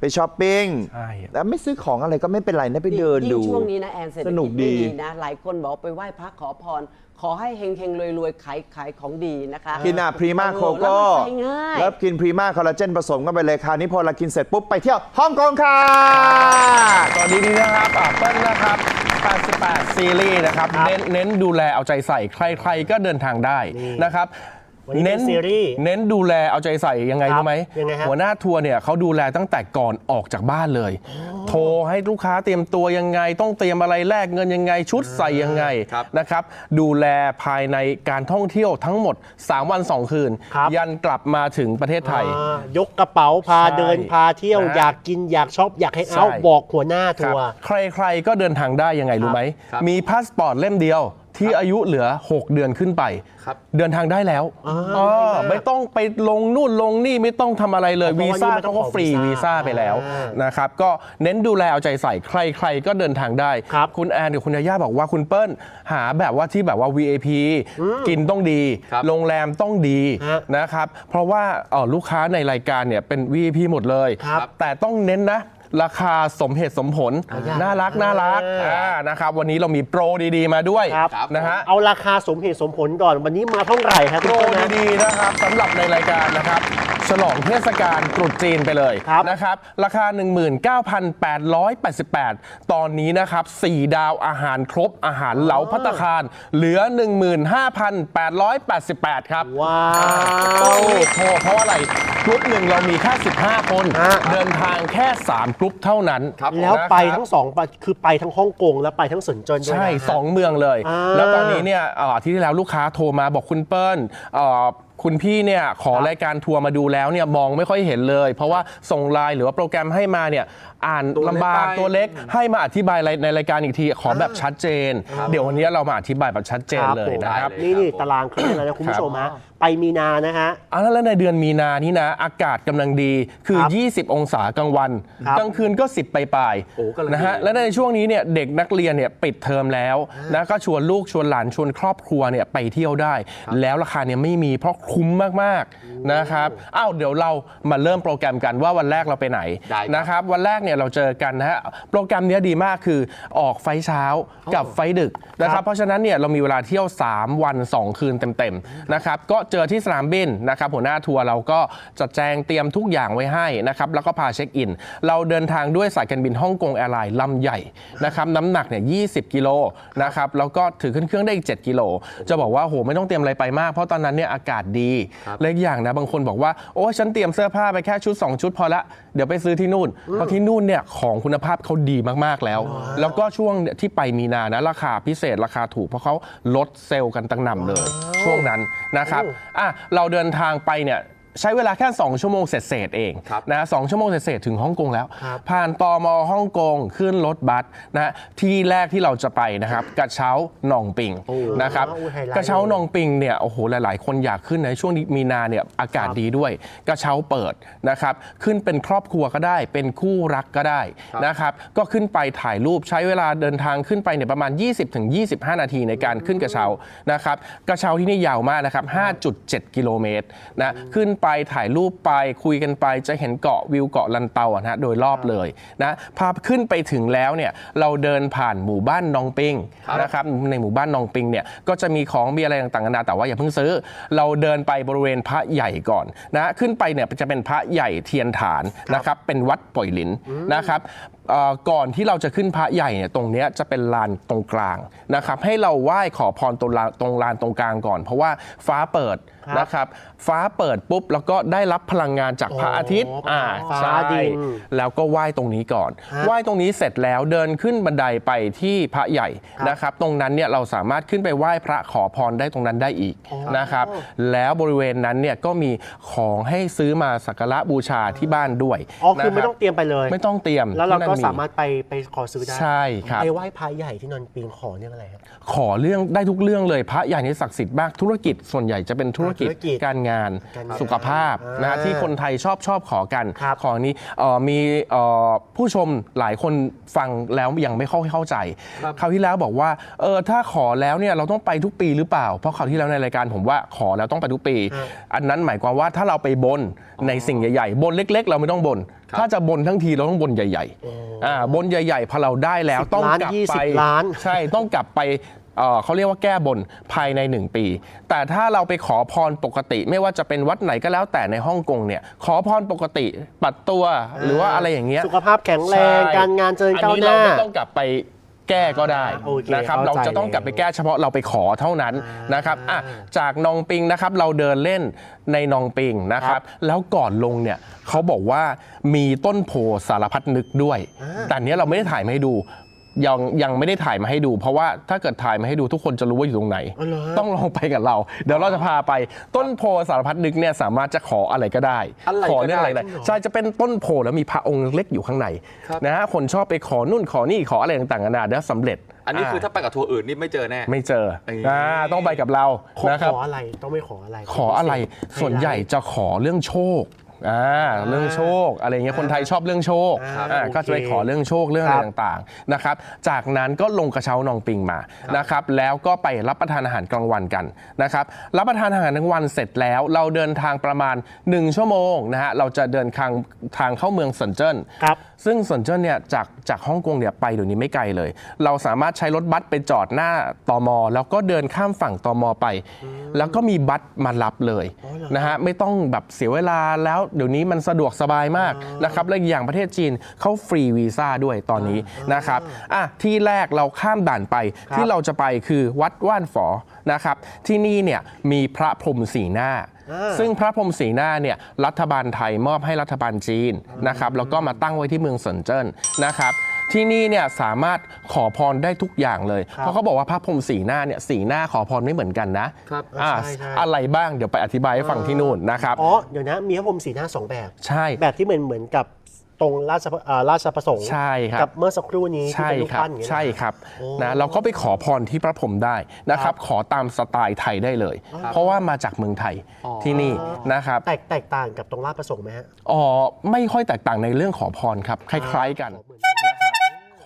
ไปช้อปปิ้งใช่ แล้วไม่ซื้อของอะไรก็ไม่เป็นไรนะไปเดินยิ่งดูช่วงนี้นะแอนเศรษฐสนุกิกจดี ไม่ดีนะ หลายคนบอกไปไหว้พระขอพร ขอให้เฮงเฮงรวยรวยๆขายขายของดีนะคะกินอะพรีมาเออโคโก้แล้วมันใช้ง่าย แล้วกินพรีมาคอลลาเจนผสมกันไปเลยคราวนี้พอเรากินเสร็จปุ๊บไปเที่ยวฮ่องกงค่ะ ตอนนี้นี่นะครับอะเปิ้ลนะครับ 88 ซีรีส์นะครับ เน้นเน้นดูแลเอาใจใส่ ใคร ๆ ก็เดินทางได้นะครับ วันนี้เป็นซีรีส์ เน้นดูแลเอาใจใส่ยังไงครับรู้ไหมยังไงฮะหัวหน้าทัวร์เนี่ยเขาดูแลตั้งแต่ก่อนออกจากบ้านเลย โทรให้ลูกค้าเตรียมตัวยังไง ต้องเตรียมอะไรแลกเงินยังไง ชุดใส่ยังไงครับ นะครับ ดูแลภายในการท่องเที่ยวทั้งหมด 3 วัน 2 คืน ครับ ยันกลับมาถึงประเทศไทย อ่ายกกระเป๋าพาใช่เดินพาเที่ยวนะฮะอยากกินอยากช็อปอยากให้เอาใช่บอกหัวหน้าคทัรับวร์ ใครๆก็เดินทางได้ยังไงรู้ไหม ครับ มีพาสปอร์ตเล่มเดียว ที่อายุเหลือ 6 เดือนขึ้นไป ครับเดินทางได้แล้วอ่าอ๋อดีมากไม่ต้องไปลงนู่นลงนี่ไม่ต้องทำอะไรเลยเพราะวีว่าซ่านี่ไม่ต้เขาองก็ขอฟรีวีวีซ่าซ่าไปแล้วอ่านนะครับก็เน้นดูแลเอาใจใส่ใคร ๆ ก็เดินทางได้ครับณแอนกับคุณยาย่าบอกว่าคุณเปิ้ลหาแบบว่าที่แบบว่า VIP กินต้องดี ครับโรงแรมต้องดีฮะนะครับเพราะว่าเอ่อลูกค้าในรายการเนี่ยเป็น VIP หมดเลย ครับ แต่ต้องเน้นนะ ราคาสมเหตุสมผล น่ารักน่ารักอ่าอ่านะครับวันนี้เรามีโปรดีๆมาด้วยครับนะฮะ เอาราคาสมเหตุสมผลก่อนวันนี้มาเท่าไหร่ครับโปรคุณเปิ้ลนะ ดีๆนะครับสำหรับในรายการนะครับ ฉลองเทศกาลตรุษจีนไปเลยครับนะครับ ราคา 19,888 ตอนนี้นะครับ 4 ดาวอาหารครบอาหารเหลาพัตตาคาร เหลือ 15,888 ครับว้าต้อวงรีบโทรเพราะว่าอะไรกรุ๊ปหนึ่งเรามีแค่ 15 คน ฮะ เดินทางแค่ 3กรุ๊ปเท่านั้นแล้วไปนะครับทั้งสองไปคือไปทั้งฮ่องกงแล้วไปทั้งเซินเจิ้นด้วยนะ ใช่ฮะสองเมืองเลย อ่าแล้วตอนนี้เนี่ยเอ่ออาที่ที่แล้วลูกค้าโทรมาบอกคุณเปิ้ลเอ่อ คุณพี่เนี่ยขอรายการทัวร์มาดูแล้วเนี่ยมองไม่ค่อยเห็นเลย เพราะว่าส่งไลน์หรือว่าโปรแกรมให้มาเนี่ยอ่านตัวเล็กลำบากไปตัวเล็กให้มาอธิบายในรายการอีกทีขอแบบชัดเจน เดี๋ยววันนี้เรามาอธิบายแบบชัดเจนเลยนะครับ นี่นี่ตารางขึ้นแล้วนะคุณผู้ชมฮะไปมีนานะฮะ อะแล้วในเดือนมีนานี่นะ อากาศกำลังดีคือ ครับ20 องศากลางวัน ครับกลางคืนก็ 10ปลายโอ้กำลังๆนะฮะดีและในช่วงนี้เนี่ยเด็กนักเรียนเนี่ยปิดเทอมแล้วนะก็ชวนลูกชวนหลานชวนครอบครัวเนี่ยไปเที่ยวได้ แล้วราคาเนี่ยไม่มีเพราะคุ้มมากๆนะครับอ้าวเดี๋ยวเรามาเริ่มโปรแกรมกันว่าวันแรกเราไปไหนได้ครับ นะครับ วันแรกเนี่ยเราเจอกันนะฮะโปรแกรมเนี้ยดีมากคือออกไฟล์เช้ากับไฟล์ดึกนะครับ เพราะฉะนั้นเนี่ยเรามีเวลาเที่ยว 3 วัน 2 คืนเต็มๆนะครับก็เจอที่สนามบินนะครับหัวหน้าทัวร์เราก็จัดแจงเตรียมทุกอย่างไว้ให้นะครับแล้วก็พาเช็คอิน เราเดินทางด้วยสายการบินฮ่องกงแอร์ไลน์ลำใหญ่นะครับน้ำหนักเนี่ย20 กิโลนะครับแล้วก็ถือขึ้นเครื่องได้อีก 7 กิโล จะบอกว่าโหไม่ต้องเตรียมอะไรไปมากเพราะตอนนั้นเนี่ยอากาศดีและอีกอย่างนะบางคนบอกว่าโอ้ฉันเตรียมเสื้อผ้าไปแค่ชุด 2 ชุดพอละเดี๋ยวไปซื้อที่นู่นเพราะที่นู่นเนี่ยของคุณภาพเขาดีมากๆแล้ว แล้วก็ช่วงเนี่ยที่ไปมีนานะราคาพิเศษราคาถูกเพราะเขาลดเซลล์กันตั้งนำเลย ช่วงนั้นนะครับอะเราเดินทางไปเนี่ย ใช้เวลาแค่ 2 ชั่วโมงเศษๆเองครับนะสองชั่วโมงเศษๆถึงฮ่องกงแล้ว ครับ ผ่านตอมฮ่องกงขึ้นรถบัสนะที่แรกที่เราจะไปนะครับ กระเช้าหนองปิงนะครับโอ้ไฮไลท์กระเช้าหนองปิงเนี่ยโอ้โหหลาย ๆ คนอยากขึ้นในช่วงนี้มีนาเนี่ยอากาศดีด้วย กระเช้าเปิดนะครับ ขึ้นเป็นครอบครัวก็ได้ เป็นคู่รักก็ได้นะครับ ก็ขึ้นไปถ่ายรูปใช้เวลาเดินทางขึ้นไปเนี่ยประมาณ 20-25 นาทีในการขึ้นกระเช้านะครับ กระเช้าที่นี่ยาวมากนะครับ 5.7 กิโลเมตรนะขึ้นไปถ่ายรูปไปคุยกันไปจะเห็นเกาะวิวเกาะลันเตาอะนะฮะโดยรอบเลยนะพาขึ้นไปถึงแล้วเนี่ยเราเดินผ่านหมู่บ้านนองปิงนะครับในหมู่บ้านนองปิงเนี่ยก็จะมีของมีอะไรต่างๆนานาแต่ว่าอย่าเพิ่งซื้อ เราเดินไปบริเวณพระใหญ่ก่อนนะขึ้นไปเนี่ยจะเป็นพระใหญ่เทียนฐานนะครับเป็นวัดป่อยหลินนะครับเอ่อ ก่อนที่เราจะขึ้นพระใหญ่เนี่ยตรงเนี้ยจะเป็นลานตรงกลางนะครับให้เราไหว้ขอพรตรงลานตรงลานตรงกลางก่อน เพราะว่าฟ้าเปิดครับนะครับฟ้าเปิดปุ๊บแล้วก็ได้รับพลังงานจากพระอาทิตย์อ๋ออ่อ่าฟ้าใช่ดินแล้วก็ไหว้ตรงนี้ก่อน ฮะไหว้ตรงนี้เสร็จแล้วเดินขึ้นบันไดไปที่พระใหญ่ครับนะครับตรงนั้นเนี่ยเราสามารถขึ้นไปไหว้พระขอพรได้ตรงนั้นได้อีกอ๋อ นะครับแล้วบริเวณนั้นเนี่ยก็มีของให้ซื้อมาสักการะบูชาที่บ้านด้วยอ๋อคือไม่นะรับ ต้องเตรียมไปเลย ไม่ต้องเตรียมแล้วเราที่ก็นั่นสามารถไปไปขอซื้อได้ใช่ครับ ไปไหว้พระใหญ่ที่นอนปิงขอเนี่ยอะไรครับ ขอเรื่องได้ทุกเรื่องเลยพระใหญ่นี่ศักดิ์สิทธิ์มากธุรกิจส่วนใหญ่จะเป็นธุรกิจธุรกิจการงานการงานสุขภาพนะอ่าที่คนไทยชอบชอบขอกัน ครับขอนี้เอ่อมีเอ่อผู้ชมหลายคนฟังแล้วยังไม่เข้าเข้าใจคราวที่แล้วบอกว่าเออถ้าขอแล้วเนี่ยเราต้องไปทุกปีหรือเปล่า เพราะคราวที่แล้วในรายการผมว่าขอแล้วต้องไปทุกปี อันนั้นหมายความว่าถ้าเราไปบนในสิ่งใหญ่ ๆ บนเล็ก ๆ เราไม่ต้องบน ถ้าจะบนทั้งทีเราต้องบนใหญ่ๆอ่าบนใหญ่ๆพอเราได้แล้ว10ต้องล้านกลับยี่ไปสิบล้านใช่ต้องกลับไปเอ่อเขาเรียกว่าแก้บนภายใน 1 ปี แต่ถ้าเราไปขอพรปกติ ไม่ว่าจะเป็นวัดไหนก็แล้วแต่ในฮ่องกงเนี่ย ขอพรปกติปัดตัวหรือว่าอะไรอย่างเงี้ยสุขภาพแข็งแรงใช่การงานเจริญก้าวอัหน้าเราไม่ต้องกลับไป แก้ก็ได้โอเคนะครับเข้าเราใจจะต้องกลับไปแก้เฉพาะเราไปขอเท่านั้นอ่านนะครับอะจากนองปิงนะครับเราเดินเล่นในนองปิงนะครับ แล้วก่อนลงเนี่ยเขาบอกว่ามีต้นโพสารพัดนึกด้วย แต่อันเนี้ยเราไม่ได้ถ่ายมาให้ดู ยังยังไม่ได้ถ่ายมาให้ดู เพราะว่าถ้าเกิดถ่ายมาให้ดูทุกคนจะรู้ว่าอยู่ตรงไหน อ๋อเหรอ ต้องลองไปกับเรา เดี๋ยวเราจะพาไปต้นโพสารพัดนึกเนี่ยสามารถจะขออะไรก็ได้ อะไรก็ขอเรื่องอะไรได้ได้ใช่จะเป็นต้นโพแล้วมีพระองค์เล็กอยู่ข้างในครับ นะฮะคนชอบไปขอนู่นขอนี่ขออะไรต่างๆนานาเดี๋ยวสำเร็จอันนี้คือถ้าไปกับทัวร์อื่นนี่ไม่เจอแน่ ไม่เจอเอ้ย อ่าต้องไปกับเราขอนะครับ ขออะไรต้องไม่ขออะไรขออะไรให้ส่วนใหญ่จะขอเรื่องโชค อ่าเรื่องโชคอะไรเงี้ยคนไทยชอบเรื่องโชคอ่าอ่าโอเคก็จะไปขอเรื่องโชคเรื่องอะไรครับต่างๆนะครับจากนั้นก็ลงกระเช้านองปิงมานะครับแล้วก็ไปรับประทานอาหารกลางวันกันนะครับรับประทานอาหารกลางวันเสร็จแล้วเราเดินทางประมาณ 1 ชั่วโมงนะฮะเราจะเดินทางทางเข้าเมืองเซินเจิ้นครับซึ่งเซินเจิ้นเนี่ยจากจากฮ่องกงเนี่ยไปเดี๋ยวนี้ไม่ไกลเลย เราสามารถใช้รถบัสไปจอดหน้าตอมแล้วก็เดินข้ามฝั่งตอมไป แล้วก็มีบัสมารับเลยนะฮะไม่ต้องแบบเสียเวลาแล้วเดี๋ยวนี้มันสะดวกสบายมากนะครับและอีกอย่างประเทศจีนเขาฟรีวีซ่าด้วยตอนนี้นะครับอะที่แรกเราข้ามด่านไปที่เราจะไปคือวัดว่านฝอนะครับที่นี่เนี่ยมีพระพรหมสีหน้าอ่า ซึ่งพระพรหมสีหน้าเนี่ยรัฐบาลไทยมอบให้รัฐบาลจีนนะครับแล้วก็มาตั้งไว้ที่เมืองเซินเจิ้นนะครับที่นี่เนี่ยสามารถขอพรได้ทุกอย่างเลยครับเพราะเขาบอกว่าพระพรหมสีหน้าเนี่ยสีหน้าขอพรไม่เหมือนกันนะครับอ่าใช่ใช่ อะไรบ้างเดี๋ยวไปอธิบายให้ฟังที่นู่นนะครับ อ๋อ เดี๋ยวนะ มีพระพรหมสีหน้าสองแบบ ใช่ แบบที่เหมือนเหมือนกับ ตรงราชเอ่อราชประสงค์ใช่ครับ กับเมื่อสักครู่นี้ที่ใช่เป็นรูปครับปั้นอย่างเงี้ย ใช่ครับโอ้นะเราก็ไปขอพรที่พระพรหมได้นะครับ ขอตามสไตล์ไทยได้เลยเพราะว่ามาจากเมืองไทยที่นี่นะครับแตกแตกต่างกับตรงราชประสงค์ไหมฮะอ๋อไม่ค่อยแตกต่างในเรื่องขอพรครับคล้าย ๆกัน ขอเหมือนกัน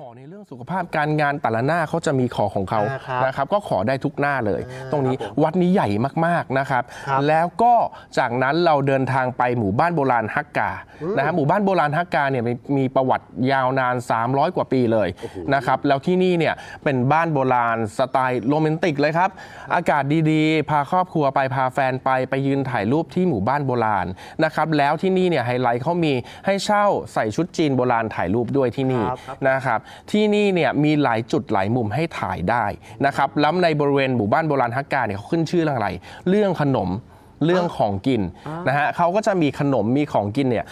ขอในเรื่องสุขภาพการงานแต่ละหน้าเขาจะมีขอของเขาอ่าครับนะครับ ก็ขอได้ทุกหน้าเลย ตรงนี้วัดนี้ใหญ่มากๆนะครับ ครับแล้วก็จากนั้นเราเดินทางไปหมู่บ้านโบราณฮักกานะฮะหมู่บ้านโบราณฮักกาเนี่ยมีมีประวัติยาวนาน 300 กว่าปีเลยนะครับแล้วที่นี่เนี่ยเป็นบ้านโบราณสไตล์โรแมนติกเลยครับ อากาศดีๆ พาครอบครัวไปพาแฟนไปไปยืนถ่ายรูปที่หมู่บ้านโบราณนะครับแล้วที่นี่เนี่ยไฮไลท์เขามีให้เช่าใส่ชุดจีนโบราณถ่ายรูปด้วยที่นี่ครับ นะครับที่นี่เนี่ยมีหลายจุดหลายมุมให้ถ่ายได้นะครับแล้วในบริเวณหมู่บ้านโบราณฮักกาเนี่ยเขาขึ้นชื่อเรื่องอะไร เรื่องขนมเรื่องของกินนะฮะเขาก็จะมีขนมมีของกินเนี่ย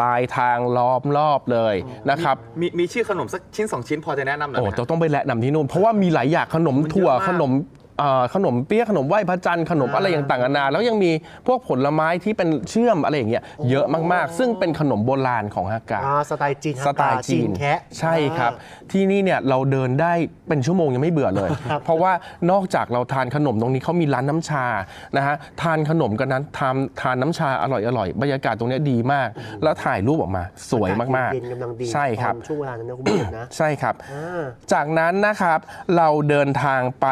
ลายทางล้อมรอบเลยนะครับมีมีชื่อขนมสักชิ้นสองชิ้นพอจะแนะนำหน่อยโอ้ไหมฮะเราต้องไปแนะนำที่นู่นเพราะว่ามีหลายอย่างขนมมันเยอะถั่วมาก ขนม เอ่อขนมเปี๊ยะขนมไหว้พระจันทร์ขนมอะไรอย่างต่างๆนานาแล้วยังมีพวกผลไม้ที่เป็นเชื่อมอะไรอย่างเงี้ยเยอะมากๆ ซึ่งเป็นขนมโบราณของฮักกา อ่าสไตล์จีนสไตล์จีนแคะใช่ครับที่นี่เนี่ยเราเดินได้เป็นชั่วโมงยังไม่เบื่อเลย ครับเพราะว่านอกจากเราทานขนมตรงนี้เขามีร้านน้ำชานะฮะทานขนมกันนั้นทานทานน้ำชาอร่อยอร่อยบรรยากาศตรงเนี้ยดีมาก แล้วถ่ายรูปออกมาสวยมาก เย็นกำลังดีๆ ใช่ครับ ตอนช่วงเวลานั้นนะคุณผู้ชมนะ ใช่ครับ อ่า จากนั้นนะครับเราเดินทางไป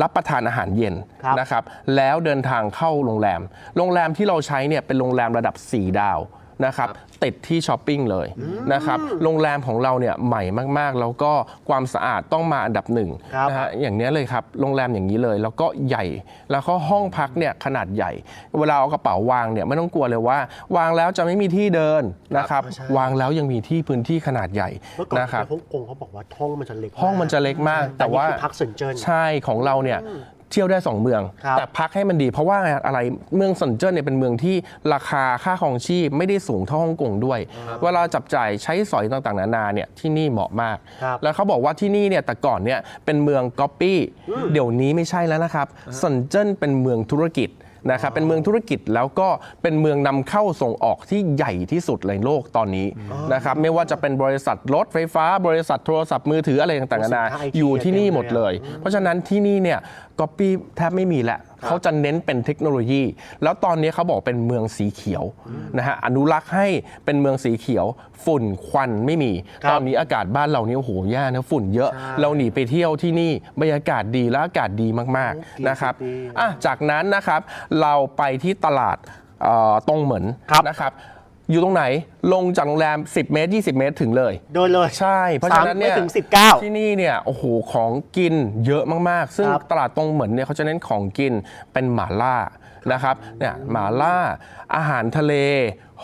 รับประทานอาหารเย็นครับนะครับแล้วเดินทางเข้าโรงแรม โรงแรมที่เราใช้เนี่ยเป็นโรงแรมระดับ 4 ดาวนะครับ ติดที่ช้อปปิ้งเลยนะครับโรงแรมของเราเนี่ยใหม่มากๆ แล้วก็ความสะอาดต้องมาอันดับหนึ่งครับ นะฮะอย่างเนี้ยเลยครับโรงแรมอย่างนี้เลย แล้วก็ใหญ่ แล้วก็ห้องพักเนี่ยขนาดใหญ่ เวลาเอากระเป๋าวางเนี่ยไม่ต้องกลัวเลยว่า วางแล้วจะไม่มีที่เดินนะครับใช่ วางแล้วยังมีที่พื้นที่ขนาดใหญ่เมื่อก่อนนะครับ ที่ฮ่องกงเขาบอกว่าห้องมันจะเล็กห้องมันจะเล็กมาก แต่แต่ว่าว่าคือพักเซินเจิ้น ใช่ของเราเนี่ย เที่ยวได้ 2 เมือง ครับแต่พักให้มันดี เพราะว่าอะไรเมืองเซินเจิ้นเนี่ยเป็นเมืองที่ราคาค่าครองชีพไม่ได้สูงเท่าฮ่องกงด้วย เวลาจับจ่ายใช้สอยต่างๆนานาเนี่ยที่นี่เหมาะมาก ครับ แล้วเขาบอกว่าที่นี่เนี่ยแต่ก่อนเนี่ยเป็นเมืองก๊อปปี้เดี๋ยวนี้ไม่ใช่แล้วนะครับเซินเจิ้นเป็นเมืองธุรกิจ นะครับเป็นเมืองธุรกิจแล้วก็เป็นเมืองนำเข้าส่งออกที่ใหญ่ที่สุดในโลกตอนนี้นะครับไม่ว่าจะเป็นบริษัทรถไฟฟ้า บริษัทโทรศัพท์มือถืออะไรต่างๆนานาสินค้า IT อยู่ที่นี่หมดเต็มเลเลยยเพราะฉะนั้นที่นี่เนี่ยก๊อปปี้แทบไม่มีแล้ว เขาจะเน้นเป็นเทคโนโลยี แล้วตอนนี้เขาบอกเป็นเมืองสีเขียวนะฮะอนุรักษ์ให้เป็นเมืองสีเขียว ฝุ่นควันไม่มีครับตอนนี้อากาศบ้านเรานี่โอ้โหแย่นะฝุ่นเยอะ เราหนีไปเที่ยวที่นี่บรรยากาศดีและอากาศดีมากโอเคๆนะครับดีอะจากนั้นนะครับเราไปที่ตลาดเอ่อตงเหมือนครับนะครับ อยู่ตรงไหนลงจากโรงแรม 10 เมตร 20 เมตรถึงเลย โดนเลยใช่ เพราะฉะนั้นเนี่ยสามไม่ถึง19ที่นี่เนี่ยโอ้โหของกินเยอะมาก ๆ ซึ่งครับตลาดตรงเหมือนเนี่ยเขาจะเน้นของกินเป็นหม่าล่านะครับเนี่ยหม่าล่า อาหารทะเล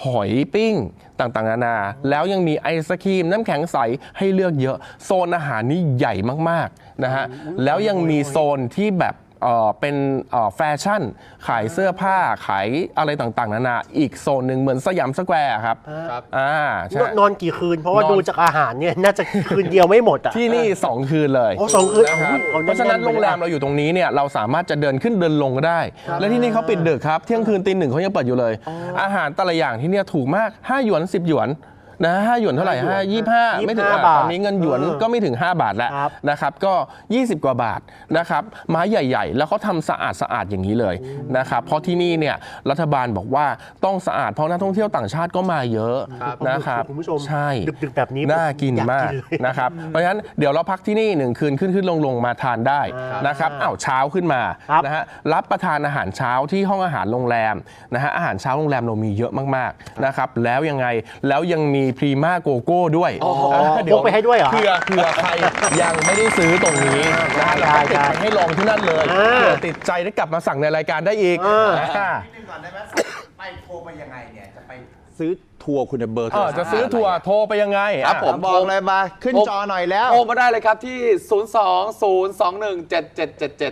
หอยปิ้งต่างๆ นานา แล้วยังมีไอศครีมน้ำแข็งใสให้เลือกเยอะ โซนอาหารนี่ใหญ่มากๆนะฮะแล้วยังมีโซนที่แบบ เอ่อเป็นเอ่อแฟชั่น ขายเสื้อผ้าขายอะไรต่างๆ นานา อีกโซนหนึ่งเหมือนสยามสแควร์ครับอ่าใช่นนอนกี่คืน เพราะว่านอน ดูจากอาหารเนี่ยน่าจะคืนเดียวไม่หมดอะ ที่นี่ 2 คืนเลยโอ้สองคืนนะครับโอ้โหเอาแน่นๆเพราะฉะนั้นไปเลยโรงแรมเราอยู่ตรงนี้เนี่ยเราสามารถจะเดินขึ้นเดินลงก็ได้ และที่นี่เขาปิดดึกครับ เที่ยงคืนตีหนึ่งเขายังเปิดอยู่เลย อาหารแต่ละอย่างที่เนี่ยถูกมาก 5 หยวน 10 หยวน นะห้าหยวนเท่าไหร่ห้ายี่ห้าไม่ถึงอะบาทตอนนี้เงินหยวนเออก็ไม่ถึง 5 บาทแล้วครับนะครับ ก็ 20 กว่าบาทนะครับไม้ใหญ่ ๆ แล้วเขาทำสะอาดสะอาดอย่างนี้เลยนะครับเพราะที่นี่เนี่ยรัฐบาลบอกว่าต้องสะอาดเพราะนักท่องเที่ยวต่างชาติก็มาเยอะนะครับคุณผู้ชมใช่ดึกๆแบบนี้น่ากินอยากมากกินเลย นะครับเพราะฉะนั้นเดี๋ยวเราพักที่นี่หนึ่งคืนขึ้นขึ้นลงลงมาทานได้นะครับอ้าวเช้าขึ้นมาครับ นะฮะรับประทานอาหารเช้าที่ห้องอาหารโรงแรมนะฮะอาหารเช้าโรงแรมเรามีเยอะมากๆนะครับแล้วยังไงแล้วยังมีพรีมาโกโก้ด้วยอ๋อนะพกไปให้ด้วยเหรอ เผื่อเผื่อใครยังไม่ได้ซื้อตรงนี้นะฮะเราก็ติดได้ไปให้ลองที่นั่นเลยอ่าเผื่อติดใจได้กลับมาสั่งในรายการได้อีกอ่าอ่านิดนึงก่อนได้ไหมไปโทรไปยังไงเนี่ยจะไปซื้อ ทัวร์คุณเบอร์โทเอรอจะซื้อทัวร์โทรไปยังไงครับอะผมบอกเลยมาขึ้นจอหน่อยแล้ว โทรมาได้เลยครับที่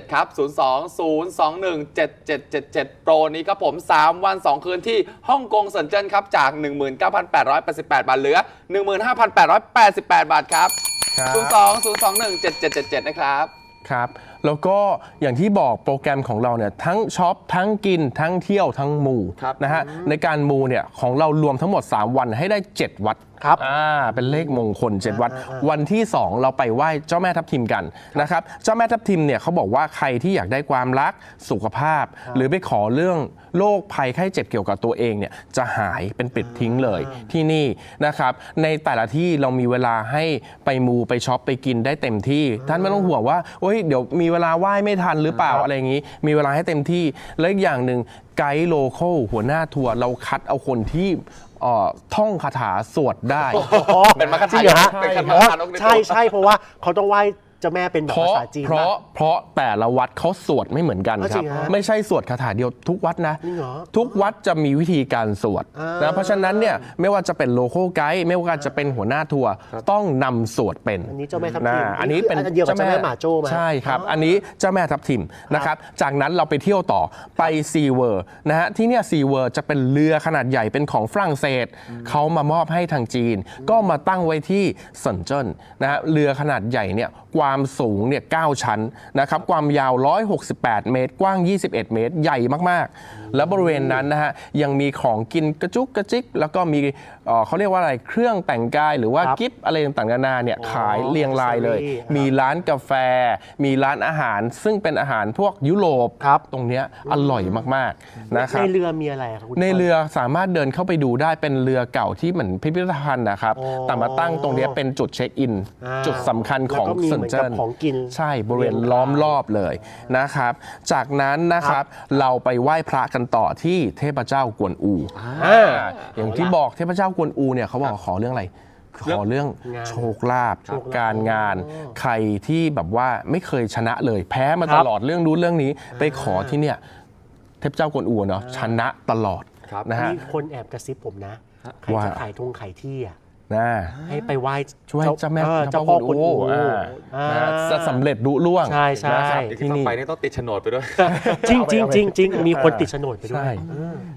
020217777 ครับ 020217777 โปรนี้ครับผม 3 วัน 2 คืนที่ฮ่องกงเซินเจิ้นครับ จาก 19,888 บาทเหลือ 15,888 บาทครับ ครับ 020217777 นะครับ ครับ แล้วก็อย่างที่บอกโปรแกรมของเราเนี่ยทั้งช็อปทั้งกินทั้งเที่ยวทั้งมูครับนะฮะในการมูเนี่ยของเรารวมทั้งหมด 3 วันให้ได้ 7 วัดครับอ่าเป็นเลขมงคล7วัด วันที่ 2 เราไปไหว้เจ้าแม่ทับทิมกันนะครับเจ้าแม่ทับทิมเนี่ยเขาบอกว่าใครที่อยากได้ความรักสุขภาพ หรือไปขอเรื่องโรคภัยไข้เจ็บเกี่ยวกับตัวเองเนี่ยจะหายเป็นปิดทิ้งเลยที่นี่นะครับ ในแต่ละที่เรามีเวลาให้ไปมูไปช็อปไปกินได้เต็มที่ ท่านไม่ต้องห่วงว่าโอ้ยเดี๋ยวมีเวลาไหว้ไม่ทันหรือเปล่าอะไรอย่างนี้ มีเวลาให้เต็มที่และอีกอย่างหนึ่ง ไกด์โลเคอลหัวหน้าทัวร์เราคัดเอาคนที่เอ่อท่องคาถาสวดได้ เป็นมรรคจริงเหรอฮะเป็นคาอ๋อถานกในตัว ใช่ใช่เพราะว่าเขาต้องไหว้เจ้าแม่เป็นแบบเพราะภาษาจีนเพราะป เพราะแต่ละวัดเขาสวดไม่เหมือนกันอ๋อครับจริงฮะไม่ใช่สวดคาถาเดียวทุกวัดนะ จริงเหรอทุกวัดจะมีวิธีการสวดอ่านนะเพราะฉะนั้นเนี่ยไม่ว่าจะเป็นโลโก้ไกด์ไม่ว่าจะเป็นหัวหน้าทัวร์ต้องนำสวดเป็นอันนี้เจ้าแม่ทับทินะมอันนี้เป็นอันเดียวกับเจ้าแม่หมาโจ้ไหมใช่ครับ อันนี้เจ้าแม่ทับทิมนะครับจากนั้นเราไปเที่ยวต่อไปซีเวอร์นะฮะที่เนี่ยซีเวอร์จะเป็นเรือขนาดใหญ่เป็นของฝรั่งเศสเขามามอบให้ทางจีน ก็มาตั้งไว้ที่เซินเจิ้นนะฮะเรือขนาดใหญ่เนี่ยความสูงเนี่ย9ชั้นนะครับความยาว 168 เมตร กว้าง 21 เมตร ใหญ่มากๆ แล้วบริเวณนั้นนะฮะยังมีของกินกระจุกกระจิก แล้วก็มีเอ่อเขาเรียกว่าอะไรเครื่องแต่งกายหรือว่าครับกิฟต์อะไรต่างๆนานาเนี่ยขายเรียงรายเลย accessory ครับมีร้านกาแฟ มีร้านอาหาร ซึ่งเป็นอาหารพวกยุโรปครับ ตรงเนี้ยอร่อยมากๆนะคในรับเรือมีอะไรอะครับคุณ ในเรือสามารถเดินเข้าไปดูได้เป็นเรือเก่าที่เหมือนพิพิธภัณฑ์นะครับ อ๋อแต่มาตั้งตรงเนี้ยเป็นจุดเช็คอิน อ่าจุดสำคัญของแล้วก็มีเซินเหมือนเจิ้กับนของกิน ใช่บริเวณล้อมรอบเลยนะครับ จากนั้นนะครับเราไปไหว้พระกันต่อที่เทพเจ้ากวนอูอ่าอย่างที่บอกเทพเจ้ากวนอูเนี่ยเขาบอกขอเรื่องอะไร ขอเรื่องงานโชคลาภโชคลาภการงาน ใครที่แบบว่าไม่เคยชนะเลย แพ้มาครัตบลอดเรื่องนู้นเรื่องนี้ ไปขอที่เนี่ยเทพเจ้ากวนอูเนาะชนะตลอดครับนะฮะมีคนแอบกระซิบผมนะ ใครว่า จะขายทงขายที่อะ นะ ให้ไปไหว้ช่วยเจ้าแม่ออเจ้าเจ้าพ่พ่ออกวนอูอูอ่าอ่า นะจะสำเร็จรุล่วง ใช่ใช่นะครับที่ที่ต้องนี่ไปนี่ต้องติดโฉนดไปด้วย จริงจริงจริงจริงมีคนติดโฉนดไปด้วยใช่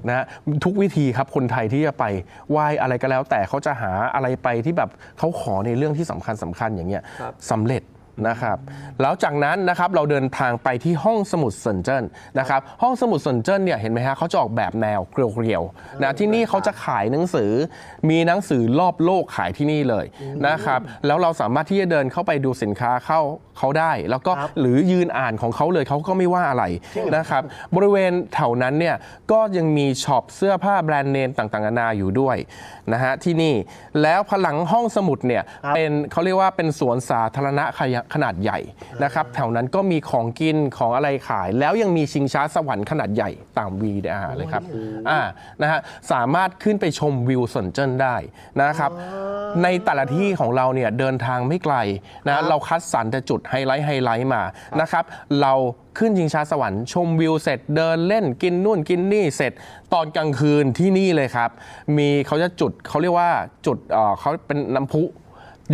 นะฮะทุกวิธีครับคนไทยที่จะไปไหว้อะไรก็แล้ว แต่เขาจะหาอะไรไปที่แบบเขาขอในเรื่องที่สำคัญสำคัญอย่างเงี้ยครับ สำเร็จ นะครับแล้วจากนั้นนะครับเราเดินทางไปที่ห้องสมุดเซินเจิ้นนะครับห้องสมุดเซินเจิ้นเนี่ยเห็นไหมฮะเขาจะออกแบบแนวเกลียวๆนะที่นี่เขาจะขายหนังสือ มีหนังสือรอบโลกขายที่นี่เลยนะครับแล้วเราสามารถที่จะเดินเข้าไปดูสินค้าเข้าเขาได้ แล้วก็ครับหรือยืนอ่านของเขาเลยเขาก็ไม่ว่าอะไรนะครับบริเวณแถวนั้นเนี่ยก็ยังมีช็อปเสื้อผ้าแบรนด์เนมต่างๆนานาอยู่ด้วยนะฮะที่นี่แล้วผลังห้องสมุดเนี่ยครับเป็นเขาเรียกว่าเป็นสวนสาธารณะขยะขนาดใหญ่นะครับแถวนั้นก็มีของกินของอะไรขาย แล้วยังมีชิงช้าสวรรค์ขนาดใหญ่ตามวีดาเลยครับอ่านะฮะสามารถขึ้นไปชมวิวสนเจิ้นได้นะครับ ในแต่ละที่ของเราเนี่ยเดินทางไม่ไกลนะเราคัดสรรแต่จุดไฮไลท์ไฮไลท์มานะครับ เราขึ้นชิงช้าสวรรค์ชมวิวเสร็จเดินเล่นกินนู่นกินนี่เสร็จตอนกลางคืนที่นี่เลยครับ มีเขาจะจุดเขาเรียกว่าจุดเอ่อเขาเป็นน้ำพุ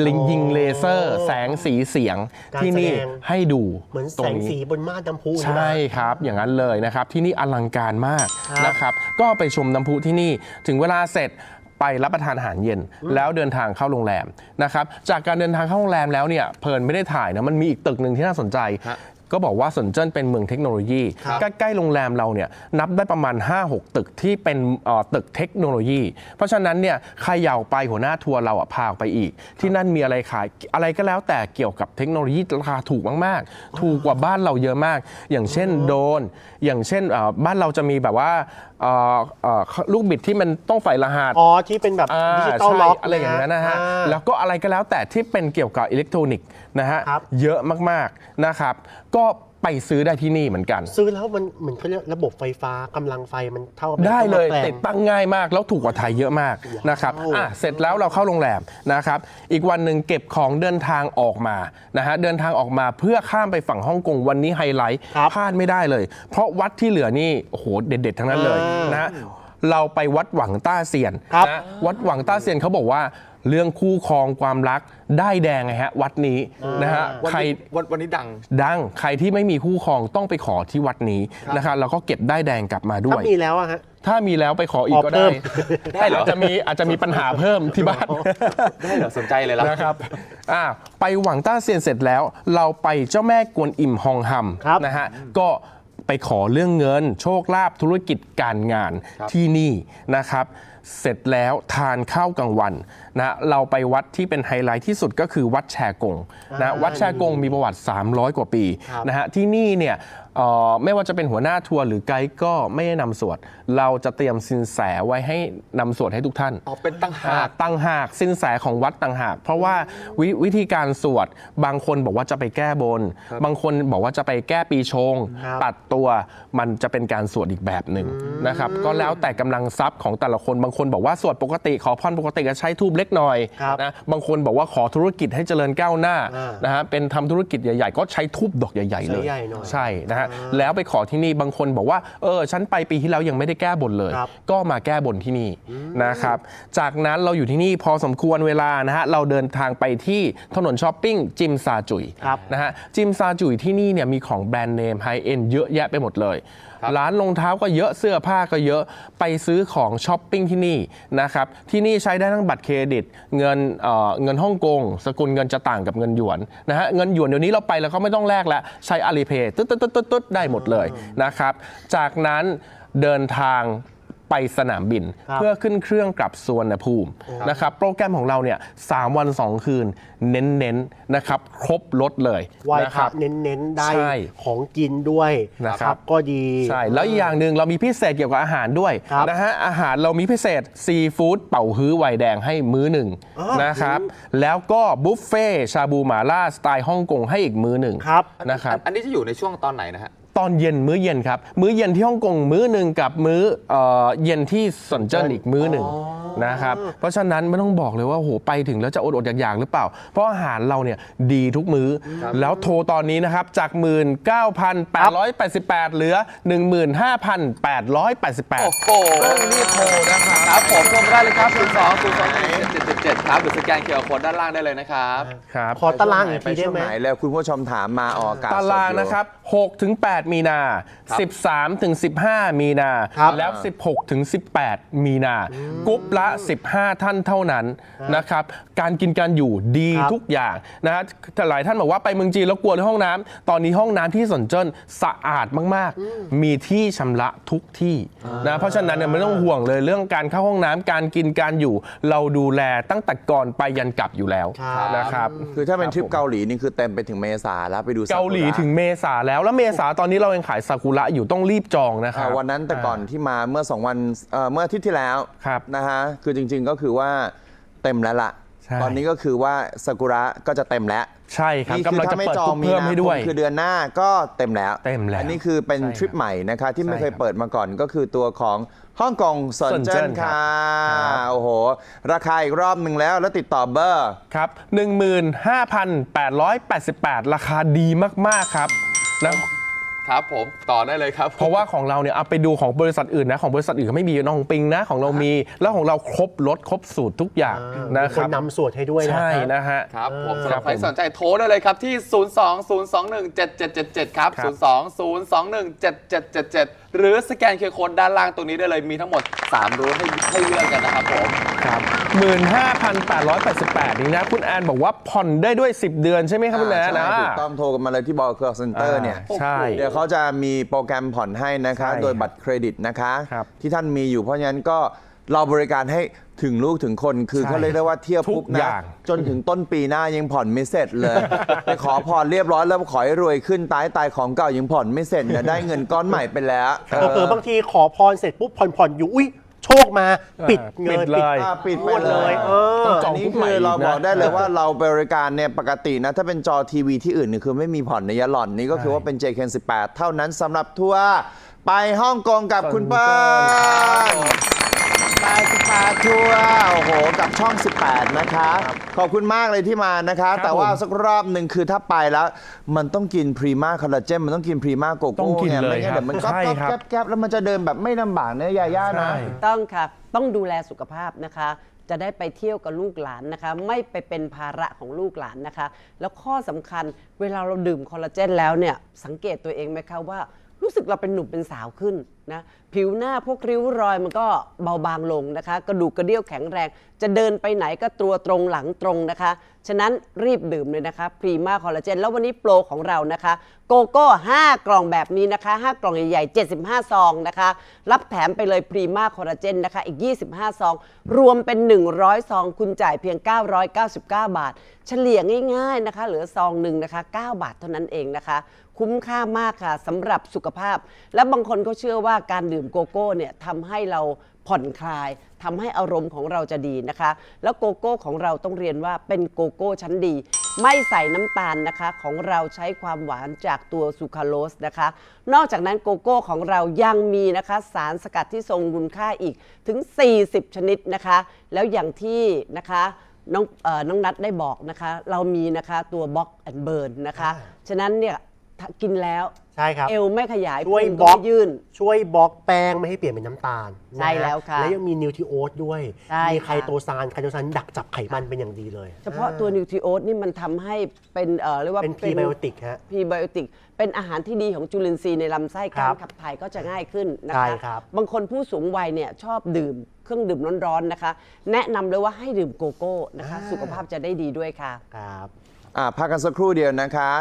ลิงยิงเลเซอร์ แสงสีเสียงการที่นี่แสดงให้ดูเหมือนแสตรงงนี้สีบนม่านน้ำพุใช่ครับ อย่างนั้นเลยนะครับ ที่นี่อลังการมากครับนะครับ ก็ไปชมน้ำพุที่นี่ถึงเวลาเสร็จไปรับประทานอาหารเย็นแล้วเดินทางเข้าโรงแรมนะครับจากการเดินทางเข้าโรงแรมแล้วเนี่ยเพลินไม่ได้ถ่ายนะมันมีอีกตึกหนึ่งที่น่าสนใจ ก็บอกว่าสนเจิ้นเป็นเมืองเทคโนโลยี ครับ ใกล้ ๆ โรงแรมเราเนี่ยนับได้ประมาณ 5-6 ตึกที่เป็นเอ่อตึกเทคโนโลยี เพราะฉะนั้นเนี่ยใครอยากไปหัวหน้าทัวร์เราอะพาออกไปอีก ที่นั่นมีอะไรขายอะไรก็แล้วแต่เกี่ยวกับเทคโนโลยีราคาถูกมากๆ ถูกกว่าบ้านเราเยอะมาก อย่างเช่นโดรนอย่างเช่นเอ่อบ้านเราจะมีแบบว่า เอ่อเอ่อลูกบิดที่มันต้องใส่รหัส อ๋อที่เป็นแบบอ่าดิจิตอลใช่ล็อกอะไรอย่างนั้นนะฮะอ่าแล้วก็อะไรก็แล้วแต่ที่เป็นเกี่ยวกับอิเล็กทรอนิกส์นะฮะ ครับ เยอะมาก ๆ นะครับ ก็ ไปซื้อได้ที่นี่เหมือนกัน ซื้อแล้วมันเหมือนเขาเรียกระบบไฟฟ้ากำลังไฟมันเท่ากับได้เลยแปงติดตั้งง่ายมากแล้วถูกกว่าไทยเยอะมากนะครับอะเสร็จแล้วเราเข้าโรงแรมนะครับ อีกวันหนึ่งเก็บของเดินทางออกมานะฮะเดินทางออกมาเพื่อข้ามไปฝั่งฮ่องกงวันนี้ไฮไลท์ครับพลาดไม่ได้เลย เพราะวัดที่เหลือนี่โอ้โหเด็ด ๆ ทั้งนั้นเลยอ่านนะฮะเราไปวัดหวังต้าเซียนครับนะวัดหวังต้าเซียนเขาบอกว่า เรื่องคู่ครองความรักได้แดงไงฮะ วัดนี้นะฮะวันใคร นี้วันวันนี้ดัง ดังใครที่ไม่มีคู่ครองต้องไปขอที่วัดนี้นะครับแล้วก็เก็บได้แดงกลับมาด้ถ้าวยมีแล้วอะฮะ ถ้ามีแล้วไปขออีกขอก็เพิ่ได้ม ได้เหรอ อาจจะมีอาจจะมีปัญหาเพิ่มที่บ้าน ได้เหรอสนใจเลยแล้วนะครับอ่าไปหวังต้าเซียนเสร็จแล้ว เราไปเจ้าแม่กวนอิมฮองฮัมครับ นะฮะ ก็ ไปขอเรื่องเงิน โชคลาภธุรกิจการงานครับที่นี่นะครับ เสร็จแล้วทานข้าวกลางวันนะเราไปวัดที่เป็นไฮไลท์ที่สุดก็คือวัดแชกงนะวัดแชกงมีประวัติ 300 กว่าปีครับนะฮะที่นี่เนี่ยเอ่อ ไม่ว่าจะเป็นหัวหน้าทัวร์หรือไกด์ก็ไม่ได้นำสวด เราจะเตรียมสินแสไว้ให้นำสวดให้ทุกท่านอ๋อเป็นตั้งหากตั้งหากสินแสของวัดต่างหาก เพราะว่าวิวิธีการสวดบางคนบอกว่าจะไปแก้บน บางคนบอกว่าจะไปแก้ปีชงครับตัดตัวมันจะเป็นการสวดอีกแบบหนึ่งนะครับก็แล้วแต่กำลังทรัพย์ของแต่ละคนบางคนบอกว่าสวดปกติขอพรปกติก็ใช้ทูบเล็กหน่อยครับนะบางคนบอกว่าขอธุรกิจให้เจริญก้าวหน้าอ่านนะฮะเป็นทำธุรกิจใหญ่ ๆ ก็ใช้ทูบดอกใหญ่ ๆ เลยใหญ่ๆหน่อยใช่นะฮะแล้วไปขอที่นี่บางคนบอกว่าเออฉันไปปีที่แล้วยังไม่ได้แก้บนเลย ครับ ก็มาแก้บนที่นี่นะครับ จากนั้นเราอยู่ที่นี่พอสมควรเวลานะฮะเราเดินทางไปที่ถนนช้อปปิ้งจิมซาจุยครับ นะฮะจิมซาจุยที่นี่เนี่ยมีของแบรนด์เนมไฮเอ็นเยอะแยะไปหมดเลยค ร้านรองเท้าก็เยอะเสื้อผ้าก็เยอะไปซื้อของช้อปปิ้งที่นี่นะครับที่นี่ใช้ได้ทั้งบัตรเครดิต เงินเอ่อเงินฮ่องกงสกุลเงินจะต่างกับเงินหยวนนะฮะเงินหยวนเดี๋ยวนี้เราไปแล้วก็ไม่ต้องแลกแล้วใช้อาลีเพย์ตุ๊ดตึ๊ดตึ๊ดตึ๊ดตึ๊ดได้หมดเลยนะครับจากนั้นเดินทาง ไปสนามบินครับเพื่อขึ้นเครื่องกลับสวนภูมินะครับโปรแกรมของเราเนี่ยสามวัน 2 คืนเน้นๆนะครับครบรถเลยไหว้นะพคระรับเน้นๆ ได้ใช่ของกินด้วยนะครับก็ดีใช่แล้วอีกอย่างหนึ่งเรามีพิเศษเกี่ยวกับอาหารด้วยครับนะฮะอาหารเรามีพิเศษซีฟู้ดเป่าฮื้อไวน์แดงให้มื้อหนึ่งอ๋อนะครับแล้วก็บุฟเฟ่ชาบูหมาล่าสไตล์ฮ่องกงให้อีกมื้อหนึ่งครับนะครับอันนี้จะอยู่ในช่วงตอนไหนนะฮะ ตอนเย็นมื้อเย็นครับ มื้อเย็นที่ฮ่องกงมื้อหนึ่งกับมื้อเอ่อเย็นที่สนเจิ้นอีกมื้อหนึ่งนะครับเพราะฉะนั้นไม่ต้องบอกเลยว่าโหไปถึงแล้วจะอดอดๆอยากๆหรือเปล่า เพราะอาหารเราเนี่ยดีทุกมื้ออแล้วโทรตอนนี้นะครับจาก 19,888 เหลือ 15,888 โอ้โหต้องรีบโทรนะครับครับผมโทรมาได้เลยครับ 0 2 0 2 7 7 7 ครับ หรือสแกนเคอร์โค้ดด้านล่างได้เลยนะครับ ครับ ขอตารางอีกไปทีได้ช่วงไหมไหนแล้วคุณผู้ชมถามมาออกอากาศตารางสดอยู่นะครับ 6ถึง8มีนาครับ13ถึง15 มีนา ครับแล้ว 16ถึง18 มีนากรุ๊ปละ 15 ท่านเท่านั้นนะครับ การกินการอยู่ดีครับ ทุกอย่างนะฮะแต่หลายท่านบอกว่าไปเมืองจีนแล้วกลัวเรื่องห้องน้ำตอนนี้ห้องน้ำที่สนเจิ้นสะอาดมากๆ มีที่ชำระทุกที่นะเพราะฉะนั้นเนี่ยไม่ต้องห่วงเลยเรื่องการเข้าห้องน้ำการกินการอยู่ เราดูแลตั้งแต่ก่อนไปยันกลับอยู่แล้วครับนะครับ คือถ้าเป็นทริปครับผมเกาหลีนี่คือเต็มไปถึงเมษาแล้วไปดูซเกาหลีกุระถึงเมษาแล้วแล้วเมษาตอนนี้เรายังขายซากุระอยู่ต้องรีบจองนะครัอ่าบวันนั้นแต่ก่อนที่มาเมื่อ 2 วันเอ่อเมื่ออาทิตย์ที่แล้วครับนะฮะคือจริงๆก็คือว่าเต็มแล้วล่ะ ใช่ ตอนนี้ก็คือว่าซากุระก็จะเต็มแล้วใช่ครับนี่กำคือลังถ้าจะไม่เปิดจอกรุ๊งปมีเพิ่มนาให้คด้วยมคือเดือนหน้าก็เต็มแล้วเต็มแล้วอันนี้คือเป็นใช่ครับทริปใหม่นะคะที่ไม่ใช่เคยครับเปิดมาก่อนก็คือตัวของฮ่องกงสนสนเจิ้เจิ้นนครัค่ะบครับ โอ้โห ราคาอีกรอบหนึ่งแล้วแล้วติดต่อเบอร์ ครับ 15,888 ราคาดีมาก ๆ ครับ แล้วครับผมต่อได้เลยครับ เพราะว่าของเราเนี่ยเอาไปดูของบริษัทอื่นนะของบริษัทอื่นเขาไม่มีน้องปิงนะของเรามีแล้วของเราครบรถครบสูตรทุกอย่างนะมีคครันบนำสวดให้ด้วยนะใช่นะฮะ ครับผมเออสำหรับครับใครผมสนใจโทรได้เลยครับที่ 020217777 ครับ ครับ 020217777 หรือสแกนเคอร์โค้ดด้านล่างตรงนี้ได้เลยมีทั้งหมด 3 รูทให้ให้เลือกกันนะครับผม ครับ15,888 นี่นะ คุณแอนบอกว่าผ่อนได้ด้วย 10 เดือนใช่ไหมครับคุณแอนใช่นะถูกต้องโทรกันมาเลยที่บอลเคอร์เซ็นเตอร์เนี่ยใช่ เดี๋ยวเขาจะมีโปรแกรมผ่อนให้นะคะ ใช่โดยบัตรเครดิตนะคะ ครับที่ท่านมีอยู่เพราะฉะนั้นก็ เราบริการให้ถึงลูกถึงคนคือใช่เขาเรียกได้ว่าเที่ยวทุกปุ๊บอนะย่าง จนถึงต้นปีหน้ายังผ่อนไม่เสร็จเลย ไปขอผ่อนเรียบร้อยแล้วขอให้รวยขึ้นตายตายของเก่ายังผ่อนไม่เสร็จเนี่ยได้เงินก้อนใหม่ไปแล้วเผลอๆบางทีขอพรเสร็จปุ๊บผ่อนผ่อนๆอยู่ อุ้ยโชคมา ปิดเงิปินดเลย อ่าปิดไปงวดเลเลยยเออ ต้องจอัอนงนี้ปุ๊บคือใหม่เราอีกนะบอกได้เลยว่าเราบริการเนี่ยปกตินะ ถ้าเป็นจอทีวีที่อื่นเนี่ยคือไม่มีผ่อนในยาหล่อนนี่ก็คือว่าเป็น JK18 เท่านั้นสำหรับทัวร์ไปฮ่องกงกับคุณเปิ้ล ไปสปาทัวร์โอ้โห กับช่อง 18 นะคะ ขอบคุณมากเลยที่มานะคะ แต่ว่าผมสักรอบหนึ่งคือถ้าไปแล้ว มันต้องกินพรีมาคอลลาเจน มันต้องกินพรีมาโกต้โก้องกินไงเลยไม่งั้นครับเดี๋ยวมันก็ใช่ครับ แก๊บแก๊บแล้วมันจะเดินแบบไม่ลำบากเนื้อยาย่านะใช่ต้องค่ะต้องดูแลสุขภาพนะคะ จะได้ไปเที่ยวกับลูกหลานนะคะ ไม่ไปเป็นภาระของลูกหลานนะคะ แล้วข้อสำคัญเวลาเราดื่มคอลลาเจนแล้วเนี่ยสังเกตตัวเองไหมคะว่า รู้สึกเราเป็นหนุ่มเป็นสาวขึ้นนะผิวหน้าพวกริ้วรอยมันก็เบาบางลงนะคะกระดูกกระเดี่ยวแข็งแรง จะเดินไปไหนก็ตัวตรงหลังตรงนะคะ ฉะนั้นรีบดื่มเลยนะคะพรีมาคอลลาเจนแล้ววันนี้โปรของเรานะคะ โกโก้ 5 กล่องแบบนี้นะคะ 5 กล่องใหญ่ๆ 75 ซองนะคะ รับแถมไปเลยพรีมาคอลลาเจนนะคะ อีก 25 ซอง รวมเป็น 100 ซอง คุณจ่ายเพียง 999 บาท เฉลี่ยง่ายๆนะคะ เหลือซองหนึ่งนะคะ 9 บาทเท่านั้นเองนะคะ คุ้มค่ามากค่ะสำหรับสุขภาพ และบางคนก็เชื่อว่าการดื่มโกโก้เนี่ยทำให้เราผ่อนคลายทำให้อารมณ์ของเราจะดีนะคะ แล้วโกโก้ของเราต้องเรียนว่าเป็นโกโก้ชั้นดี ไม่ใส่น้ำตาลนะคะ ของเราใช้ความหวานจากตัวซูคราโลสนะคะ นอกจากนั้นโกโก้ของเรายังมีนะคะสารสกัดที่ทรงคุณค่าอีกถึง 40 ชนิดนะคะ แล้วอย่างที่นะคะน้องเออน้องนัดได้บอกนะคะ เรามีนะคะตัวบล็อกแอนเบิร์นนะคะ ฉะนั้นเนี่ย ถ้ากินแล้ว ใช่ครับ เอวไม่ขยายช่วยพุงบล็อก ไม่ยื่น ช่วยบล็อกแป้งไม่ให้เปลี่ยนเป็นน้ำตาลใช่นฮแล้วค่ะและยังมีนิวทริโอสด้วย ใช่มีค่ะไคโตซานไคโตซานดักจับไขมันเป็นอย่างดีเลยเฉพาะตัวนิวทริโอสนี่มันทำให้เป็นเอ่อเรียกว่าเป็นพรีไบโอติกฮะ พรีไบโอติก เป็นอาหารที่ดีของจุลินทรีย์ในลำไส้ครัการบขับถ่ายก็จะง่ายขึ้นนะใช่คะครับบางคนผู้สูงวัยเนี่ยชอบดื่มเครื่องดื่มร้อนๆนะคะ แนะนำเลยว่าให้ดื่มโกโก้นะคะ สุขภาพจะได้ดีด้วยค่ะ ครับ อ่าพักกันสักครู่เดียวนะคะ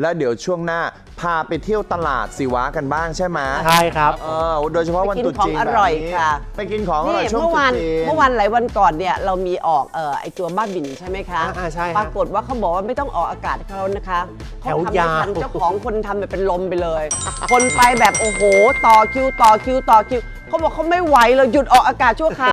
แล้วเดี๋ยวช่วงหน้าพาไปเที่ยวตลาดสิวะกันบ้างใช่ไหมใช่ครับ เออโดยเฉพาะวันตรุษจีนไปกินของอร่อยแบบนี้ค่ะ ไปกินของอร่อยนี่ช่วงเมื่อตรุวาษนจีน เมื่อวันหลายวันก่อนเนี่ยเรามีออกเอ่อไอตัวบ้าบินใช่ไหมคะอ่าใช่ครับปรากฏว่าเขาบอกว่าไม่ต้องออกอากาศให้เขานะคะเขาแถวทำไม่ยาวทันเจ้าของคนทำแบบเป็นลมไปเลย คนไปแบบโอ้โห ต่อคิวต่อคิวต่อคิวเขาบอกเขาไม่ไหวเลยหยุดออกอากาศชั่วคราว